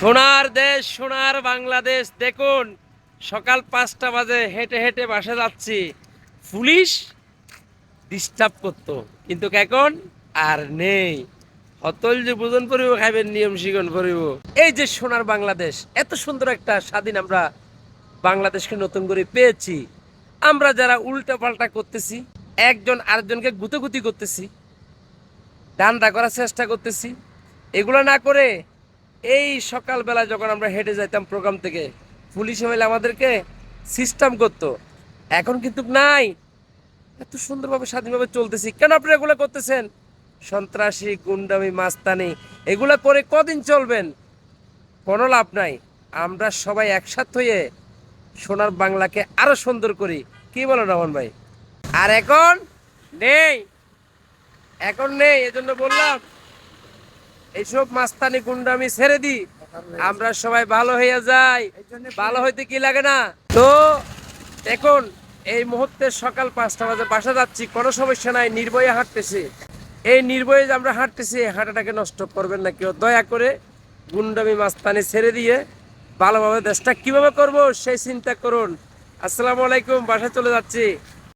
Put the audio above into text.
সোনার দেশ, সোনার বাংলাদেশ, দেখুন, সকাল পাঁচটা বাজে, হেঁটে হেঁটে বাসা যাচ্ছি। পুলিশ ডিস্টার্ব করতো, কিন্তু এখন আর নেই। অতল যে বুঝন পড়িব খাইবেন নিয়ম শিখন পড়িব এই যে সোনার বাংলাদেশ, এত সুন্দর একটা স্বাধীন আমরা বাংলাদেশকে নতুন করে পেয়েছি। আমরা যারা উল্টা পাল্টা করতেছি, একজন আরেকজনকে গুতোগুতি করতেছি, দান্দা করার চেষ্টা করতেছি, এগুলো না করে এই সকালবেলা যখন আমরা হেঁটে যাইতাম প্রোগ্রাম থেকে, পুলিশ হইলে আমাদেরকে সিস্টেম করতো। এখন কিন্তু নাই। এত সুন্দরভাবে, স্বাধীনভাবে চলতেছি। কেন আপনি এগুলো করতেছেন? সন্ত্রাসী, গুন্ডামি, মাস্তানি, এগুলো করে কদিন চলবেন? কোনো লাভ নাই। আমরা সবাই একসাথে হয়ে সোনার বাংলাকে আরও সুন্দর করি। কি বলো রমন ভাই? আর এখন নেই। এখন নেই, এজন্য বললাম। এইসব মাস্তানি গুন্ডামি ছেড়ে দি। আমরা সবাই ভালো হয়ে যাই। ভালো হইতে কি লাগে না? তো এখন এই মুহূর্তে সকাল পাঁচটা বাজে, বাসা যাচ্ছি, কোনো সমস্যা নাই, নির্ভয়ে হাঁটতেছি। এই নির্ভয়ে যে আমরা হাঁটতেছি হাঁটাটাকে নষ্ট করবেন না কেউ। দয়া করে গুন্ডামি মাস্তানি ছেড়ে দিয়ে ভালোভাবে দেশটা কীভাবে করব সেই চিন্তা করুন। আসসালামু আলাইকুম, বাসায় চলে যাচ্ছি।